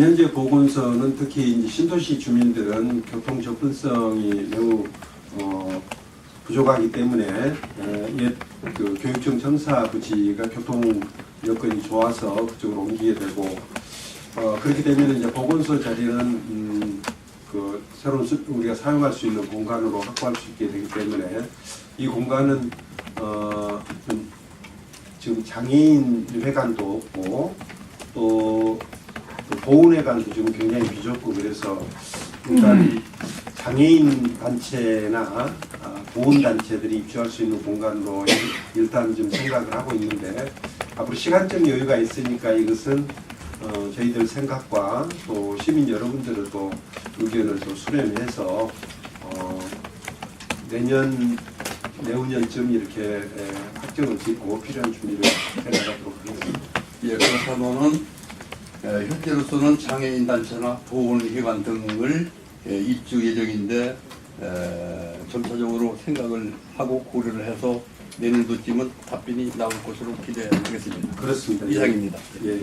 현재 보건소는 특히 신도시 주민들은 교통 접근성이 매우 어, 부족하기 때문에 에, 옛 그 교육청 청사 부지가 교통 여건이 좋아서 그쪽으로 옮기게 되고 어, 그렇게 되면 이제 보건소 자리는 음, 그 새로운 수- 우리가 사용할 수 있는 공간으로 확보할 수 있게 되기 때문에 이 공간은 어, 좀 지금 장애인 회관도 없고 또, 또 보훈회관도 지금 굉장히 비좁고 그래서 일단 장애인 단체나 아, 보훈 단체들이 입주할 수 있는 공간으로 일- 일단 좀 생각을 하고 있는데 앞으로 시간적 여유가 있으니까 이것은 어, 저희들 생각과 또 시민 여러분들의 또 의견을 또 수렴해서 어, 내년 내후년쯤 이렇게 에, 확정을 짓고 필요한 준비를 해나가도록 하겠습니다. 예, 그렇다면은 에, 현재로서는 장애인 단체나 보훈기관 등을 에, 입주 예정인데 에, 점차적으로 생각을 하고 고려를 해서 내년도쯤은 답변이 나올 것으로 기대하겠습니다. 그렇습니다. 이상입니다. 예.